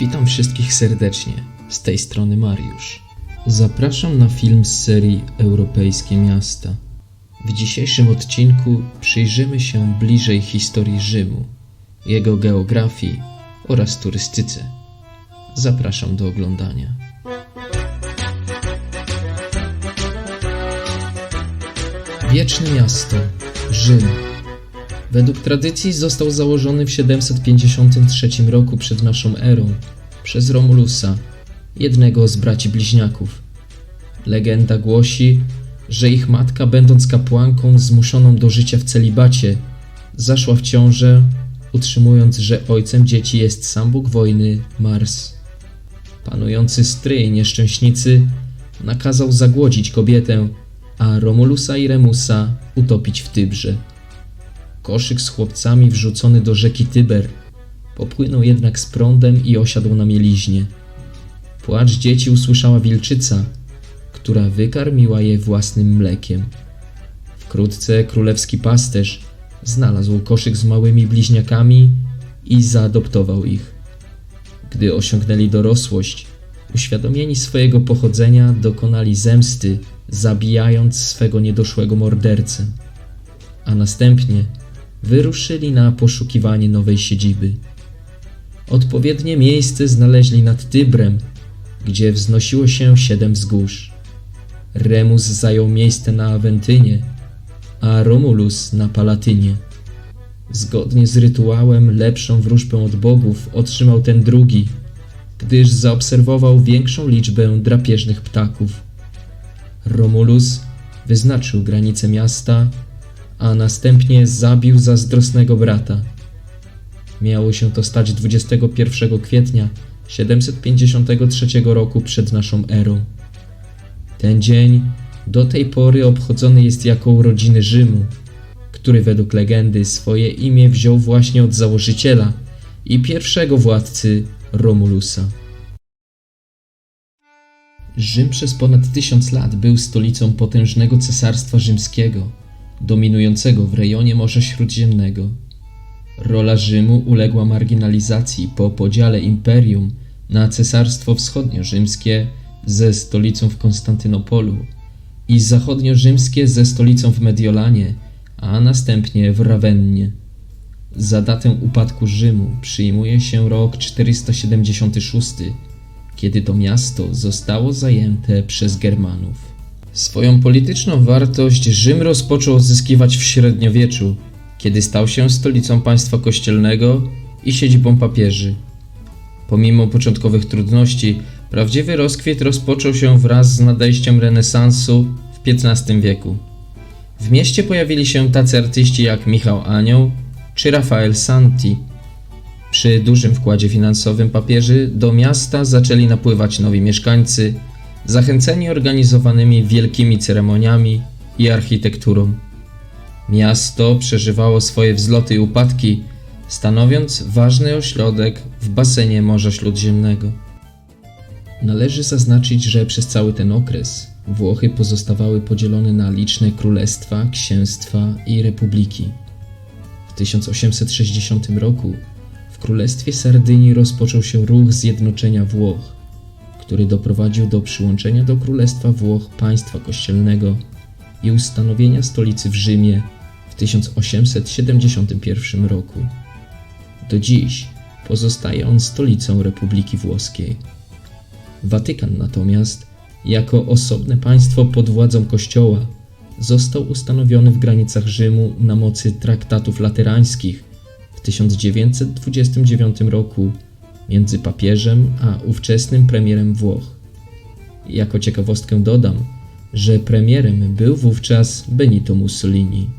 Witam wszystkich serdecznie. Z tej strony Mariusz. Zapraszam na film z serii Europejskie Miasta. W dzisiejszym odcinku przyjrzymy się bliżej historii Rzymu, jego geografii oraz turystyce. Zapraszam do oglądania. Wieczne miasto Rzym. Według tradycji został założony w 753 roku przed naszą erą przez Romulusa, jednego z braci bliźniaków. Legenda głosi, że ich matka, będąc kapłanką zmuszoną do życia w celibacie, zaszła w ciążę, utrzymując, że ojcem dzieci jest sam Bóg wojny Mars. Panujący stryj nieszczęśnicy nakazał zagłodzić kobietę, a Romulusa i Remusa utopić w Tybrze. Koszyk z chłopcami wrzucony do rzeki Tyber popłynął jednak z prądem i osiadł na mieliźnie. Płacz dzieci usłyszała wilczyca, która wykarmiła je własnym mlekiem. Wkrótce królewski pasterz znalazł koszyk z małymi bliźniakami i zaadoptował ich. Gdy osiągnęli dorosłość, uświadomieni swojego pochodzenia, dokonali zemsty, zabijając swego niedoszłego mordercę, a następnie wyruszyli na poszukiwanie nowej siedziby. Odpowiednie miejsce znaleźli nad Tybrem, gdzie wznosiło się siedem wzgórz. Remus zajął miejsce na Awentynie, a Romulus na Palatynie. Zgodnie z rytuałem lepszą wróżbę od bogów otrzymał ten drugi, gdyż zaobserwował większą liczbę drapieżnych ptaków. Romulus wyznaczył granice miasta, a następnie zabił zazdrosnego brata. Miało się to stać 21 kwietnia 753 roku przed naszą erą. Ten dzień do tej pory obchodzony jest jako urodziny Rzymu, który według legendy swoje imię wziął właśnie od założyciela i pierwszego władcy Romulusa. Rzym przez ponad tysiąc lat był stolicą potężnego cesarstwa rzymskiego, dominującego w rejonie Morza Śródziemnego. Rola Rzymu uległa marginalizacji po podziale imperium na Cesarstwo Wschodnio-Rzymskie ze stolicą w Konstantynopolu i Zachodnio-Rzymskie ze stolicą w Mediolanie, a następnie w Rawennie. Za datę upadku Rzymu przyjmuje się rok 476, kiedy to miasto zostało zajęte przez Germanów. Swoją polityczną wartość Rzym rozpoczął odzyskiwać w średniowieczu, kiedy stał się stolicą państwa kościelnego i siedzibą papieży. Pomimo początkowych trudności, prawdziwy rozkwit rozpoczął się wraz z nadejściem renesansu w XV wieku. W mieście pojawili się tacy artyści jak Michał Anioł czy Rafael Santi. Przy dużym wkładzie finansowym papieży do miasta zaczęli napływać nowi mieszkańcy, zachęceni organizowanymi wielkimi ceremoniami i architekturą. Miasto przeżywało swoje wzloty i upadki, stanowiąc ważny ośrodek w basenie Morza Śródziemnego. Należy zaznaczyć, że przez cały ten okres Włochy pozostawały podzielone na liczne królestwa, księstwa i republiki. W 1860 roku w Królestwie Sardynii rozpoczął się ruch zjednoczenia Włoch, który doprowadził do przyłączenia do Królestwa Włoch państwa kościelnego i ustanowienia stolicy w Rzymie w 1871 roku. Do dziś pozostaje on stolicą Republiki Włoskiej. Watykan natomiast, jako osobne państwo pod władzą Kościoła, został ustanowiony w granicach Rzymu na mocy traktatów laterańskich w 1929 roku między papieżem a ówczesnym premierem Włoch. Jako ciekawostkę dodam, że premierem był wówczas Benito Mussolini.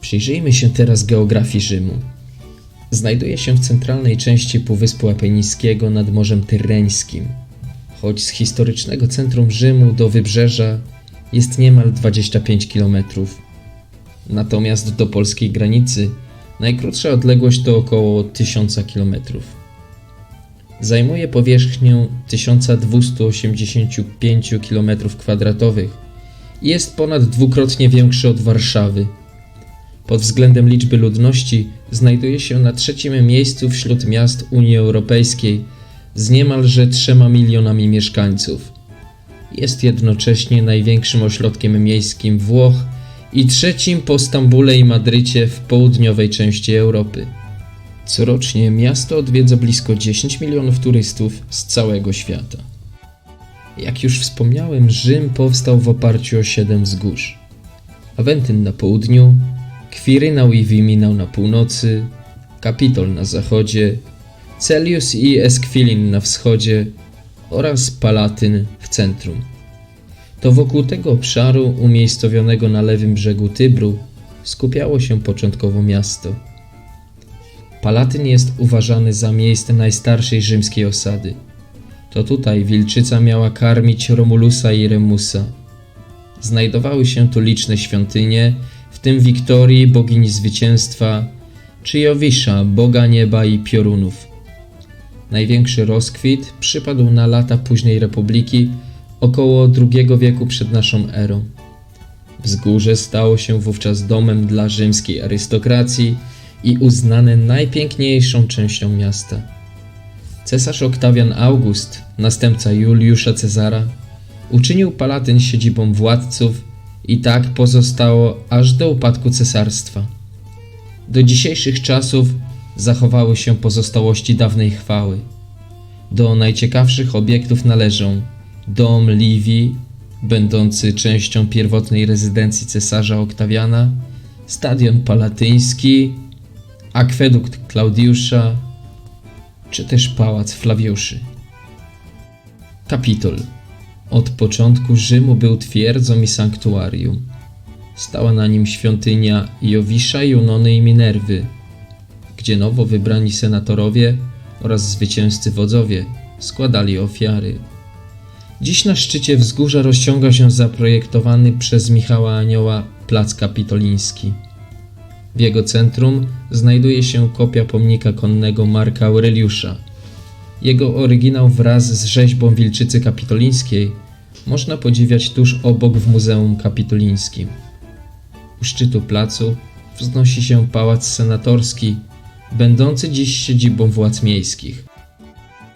Przyjrzyjmy się teraz geografii Rzymu. Znajduje się w centralnej części Półwyspu Apenińskiego nad Morzem Tyreńskim, choć z historycznego centrum Rzymu do wybrzeża jest niemal 25 km. Natomiast do polskiej granicy najkrótsza odległość to około 1000 km. Zajmuje powierzchnię 1285 km2 i jest ponad dwukrotnie większy od Warszawy. Pod względem liczby ludności znajduje się na trzecim miejscu wśród miast Unii Europejskiej z niemalże 3 milionami mieszkańców. Jest jednocześnie największym ośrodkiem miejskim Włoch i trzecim po Stambule i Madrycie w południowej części Europy. Corocznie miasto odwiedza blisko 10 milionów turystów z całego świata. Jak już wspomniałem, Rzym powstał w oparciu o siedem wzgórz. Awentyn na południu, Kwirynał i Wiminał na północy, Kapitol na zachodzie, Celius i Esquilin na wschodzie oraz Palatyn w centrum. To wokół tego obszaru, umiejscowionego na lewym brzegu Tybru, skupiało się początkowo miasto. Palatyn jest uważany za miejsce najstarszej rzymskiej osady. To tutaj wilczyca miała karmić Romulusa i Remusa. Znajdowały się tu liczne świątynie, w tym Wiktorii, bogini zwycięstwa, czy Jowisza, boga nieba i piorunów. Największy rozkwit przypadł na lata późnej republiki, około II wieku przed naszą erą. Wzgórze stało się wówczas domem dla rzymskiej arystokracji i uznane najpiękniejszą częścią miasta. Cesarz Oktawian August, następca Juliusza Cezara, uczynił Palatyn siedzibą władców i tak pozostało aż do upadku cesarstwa. Do dzisiejszych czasów zachowały się pozostałości dawnej chwały. Do najciekawszych obiektów należą dom Livii, będący częścią pierwotnej rezydencji cesarza Oktawiana, stadion palatyński, akwedukt Klaudiusza, czy też pałac Flawiuszy. Kapitol. Od początku Rzymu był twierdzą i sanktuarium. Stała na nim świątynia Jowisza, Junony i Minerwy, gdzie nowo wybrani senatorowie oraz zwycięzcy wodzowie składali ofiary. Dziś na szczycie wzgórza rozciąga się zaprojektowany przez Michała Anioła plac kapitoliński. W jego centrum znajduje się kopia pomnika konnego Marka Aureliusza. Jego oryginał wraz z rzeźbą Wilczycy Kapitolińskiej można podziwiać tuż obok w Muzeum Kapitolińskim. U szczytu placu wznosi się pałac senatorski, będący dziś siedzibą władz miejskich.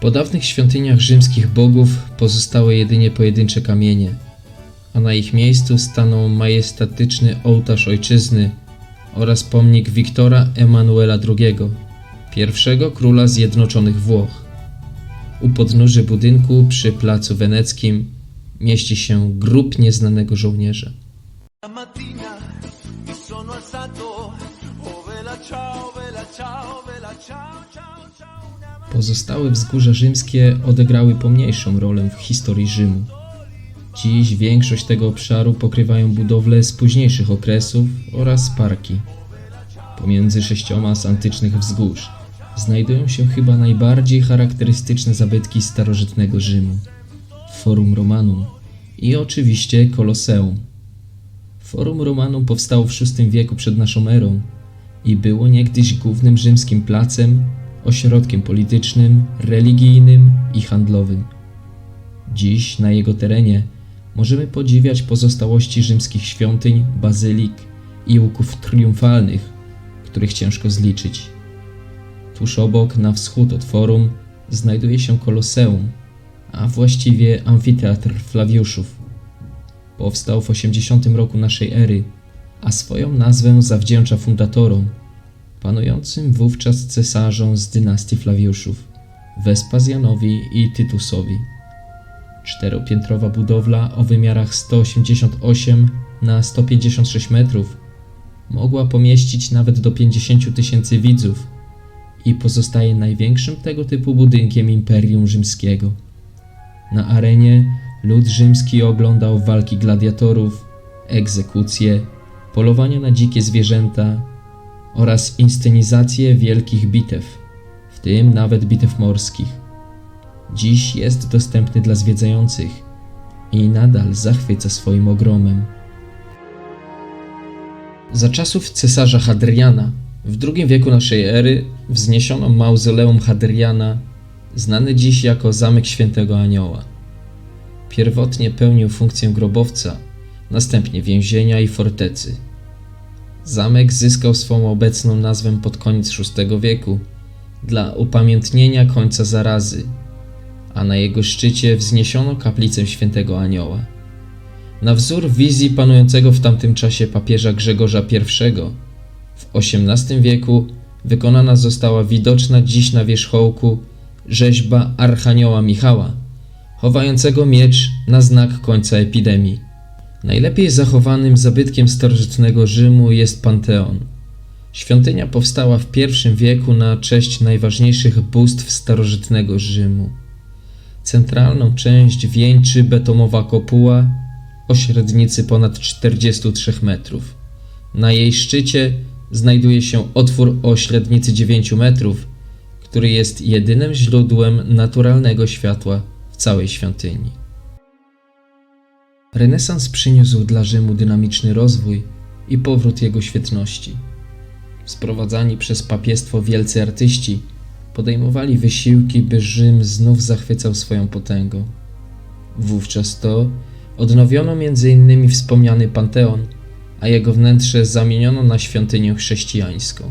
Po dawnych świątyniach rzymskich bogów pozostały jedynie pojedyncze kamienie, a na ich miejscu stanął majestatyczny ołtarz ojczyzny oraz pomnik Wiktora Emanuela II, pierwszego króla Zjednoczonych Włoch. U podnóży budynku przy placu weneckim mieści się grób nieznanego żołnierza. Oh ciao, ciao, ciao, Pozostałe wzgórza rzymskie odegrały pomniejszą rolę w historii Rzymu. Dziś większość tego obszaru pokrywają budowle z późniejszych okresów oraz parki. Pomiędzy sześcioma z antycznych wzgórz znajdują się chyba najbardziej charakterystyczne zabytki starożytnego Rzymu. Forum Romanum i oczywiście Koloseum. Forum Romanum powstało w VI wieku przed naszą erą i było niegdyś głównym rzymskim placem, ośrodkiem politycznym, religijnym i handlowym. Dziś na jego terenie możemy podziwiać pozostałości rzymskich świątyń, bazylik i łuków triumfalnych, których ciężko zliczyć. Tuż obok, na wschód od forum, znajduje się Koloseum, a właściwie amfiteatr Flawiuszów. Powstał w 80 roku naszej ery, a swoją nazwę zawdzięcza fundatorom, panującym wówczas cesarzom z dynastii Flawiuszów, Wespazjanowi i Tytusowi. Czteropiętrowa budowla o wymiarach 188 na 156 metrów mogła pomieścić nawet do 50 tysięcy widzów i pozostaje największym tego typu budynkiem Imperium Rzymskiego. Na arenie lud rzymski oglądał walki gladiatorów, egzekucje, polowania na dzikie zwierzęta oraz inscenizacje wielkich bitew, w tym nawet bitew morskich. Dziś jest dostępny dla zwiedzających i nadal zachwyca swoim ogromem. Za czasów cesarza Hadriana w II wieku naszej ery wzniesiono mauzoleum Hadriana, znany dziś jako Zamek Świętego Anioła. Pierwotnie pełnił funkcję grobowca, następnie więzienia i fortecy. Zamek zyskał swą obecną nazwę pod koniec VI wieku dla upamiętnienia końca zarazy, a na jego szczycie wzniesiono kaplicę świętego Anioła. Na wzór wizji panującego w tamtym czasie papieża Grzegorza I w XVIII wieku wykonana została widoczna dziś na wierzchołku rzeźba Archanioła Michała, chowającego miecz na znak końca epidemii. Najlepiej zachowanym zabytkiem starożytnego Rzymu jest Panteon. Świątynia powstała w I wieku na cześć najważniejszych bóstw starożytnego Rzymu. Centralną część wieńczy betonowa kopuła o średnicy ponad 43 metrów. Na jej szczycie znajduje się otwór o średnicy 9 metrów, który jest jedynym źródłem naturalnego światła w całej świątyni. Renesans przyniósł dla Rzymu dynamiczny rozwój i powrót jego świetności. Sprowadzani przez papiestwo wielcy artyści podejmowali wysiłki, by Rzym znów zachwycał swoją potęgą. Wówczas to odnowiono m.in. wspomniany Panteon, a jego wnętrze zamieniono na świątynię chrześcijańską.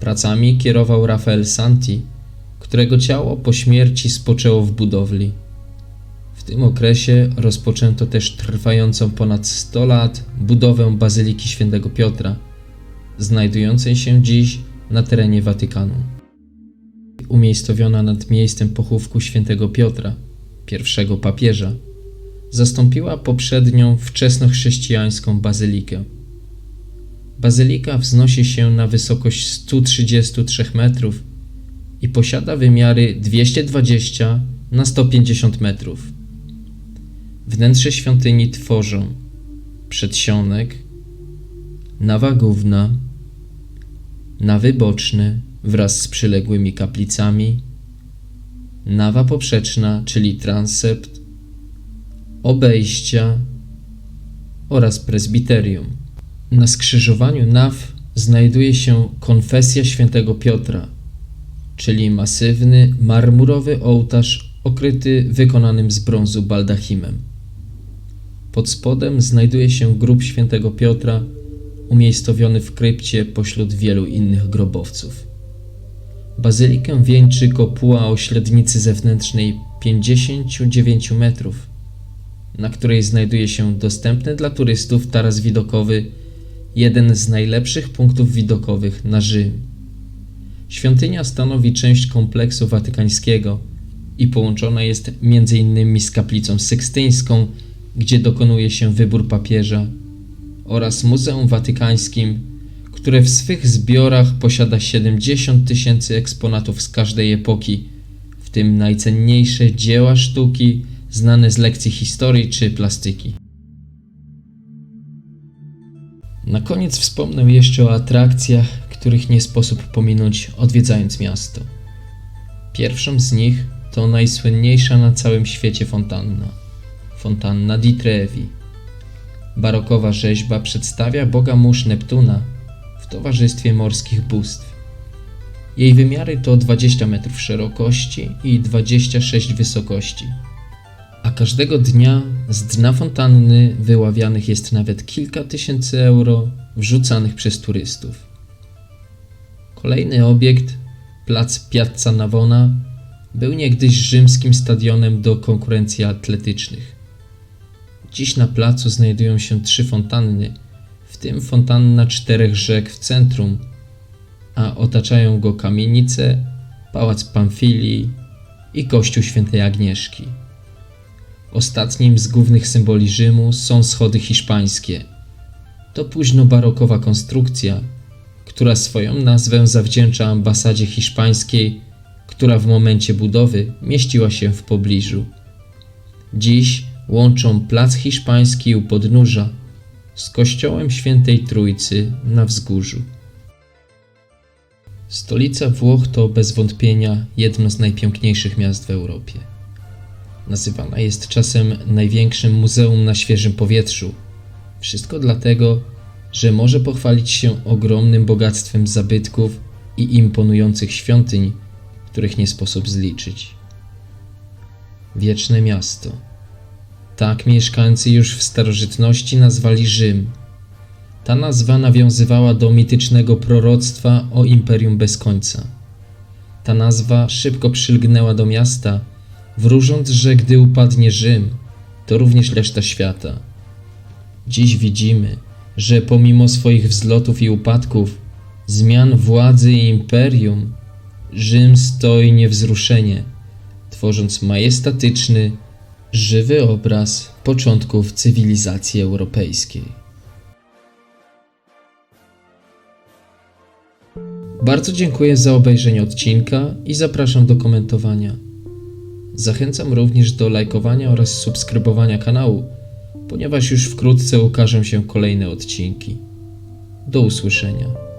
Pracami kierował Rafael Santi, którego ciało po śmierci spoczęło w budowli. W tym okresie rozpoczęto też trwającą ponad 100 lat budowę Bazyliki Świętego Piotra, znajdującej się dziś na terenie Watykanu. Umiejscowiona nad miejscem pochówku świętego Piotra, pierwszego papieża, zastąpiła poprzednią wczesnochrześcijańską bazylikę. Bazylika wznosi się na wysokość 133 metrów i posiada wymiary 220 na 150 metrów. Wnętrze świątyni tworzą przedsionek, nawa główna, nawy boczne wraz z przyległymi kaplicami, nawa poprzeczna, czyli transept, obejścia oraz prezbiterium. Na skrzyżowaniu naw znajduje się konfesja świętego Piotra, czyli masywny marmurowy ołtarz okryty wykonanym z brązu baldachimem. Pod spodem znajduje się grób świętego Piotra, umiejscowiony w krypcie pośród wielu innych grobowców. Bazylikę wieńczy kopuła o średnicy zewnętrznej 59 metrów, na której znajduje się dostępny dla turystów taras widokowy, jeden z najlepszych punktów widokowych na Rzym. Świątynia stanowi część kompleksu watykańskiego i połączona jest m.in. z kaplicą sykstyńską, gdzie dokonuje się wybór papieża, oraz Muzeum Watykańskim, które w swych zbiorach posiada 70 tysięcy eksponatów z każdej epoki, w tym najcenniejsze dzieła sztuki znane z lekcji historii czy plastyki. Na koniec wspomnę jeszcze o atrakcjach, których nie sposób pominąć odwiedzając miasto. Pierwszą z nich to najsłynniejsza na całym świecie fontanna fontanna di Trevi. Barokowa rzeźba przedstawia boga mórz Neptuna w towarzystwie morskich bóstw. Jej wymiary to 20 metrów szerokości i 26 wysokości. A każdego dnia z dna fontanny wyławianych jest nawet kilka tysięcy euro wrzucanych przez turystów. Kolejny obiekt, plac Piazza Navona, był niegdyś rzymskim stadionem do konkurencji atletycznych. Dziś na placu znajdują się trzy fontanny, w tym fontanna czterech rzek w centrum, a otaczają go kamienice, pałac Pamfilii i kościół świętej Agnieszki. Ostatnim z głównych symboli Rzymu są schody hiszpańskie. To późno-barokowa konstrukcja, która swoją nazwę zawdzięcza ambasadzie hiszpańskiej, która w momencie budowy mieściła się w pobliżu. Dziś łączą plac hiszpański u podnóża z kościołem świętej Trójcy na wzgórzu. Stolica Włoch to bez wątpienia jedno z najpiękniejszych miast w Europie. Nazywana jest czasem największym muzeum na świeżym powietrzu. Wszystko dlatego, że może pochwalić się ogromnym bogactwem zabytków i imponujących świątyń, których nie sposób zliczyć. Wieczne miasto. Tak mieszkańcy już w starożytności nazwali Rzym. Ta nazwa nawiązywała do mitycznego proroctwa o imperium bez końca. Ta nazwa szybko przylgnęła do miasta, wróżąc, że gdy upadnie Rzym, to również reszta świata. Dziś widzimy, że pomimo swoich wzlotów i upadków, zmian władzy i imperium, Rzym stoi niewzruszenie, tworząc majestatyczny, żywy obraz początków cywilizacji europejskiej. Bardzo dziękuję za obejrzenie odcinka i zapraszam do komentowania. Zachęcam również do lajkowania oraz subskrybowania kanału, ponieważ już wkrótce ukażą się kolejne odcinki. Do usłyszenia.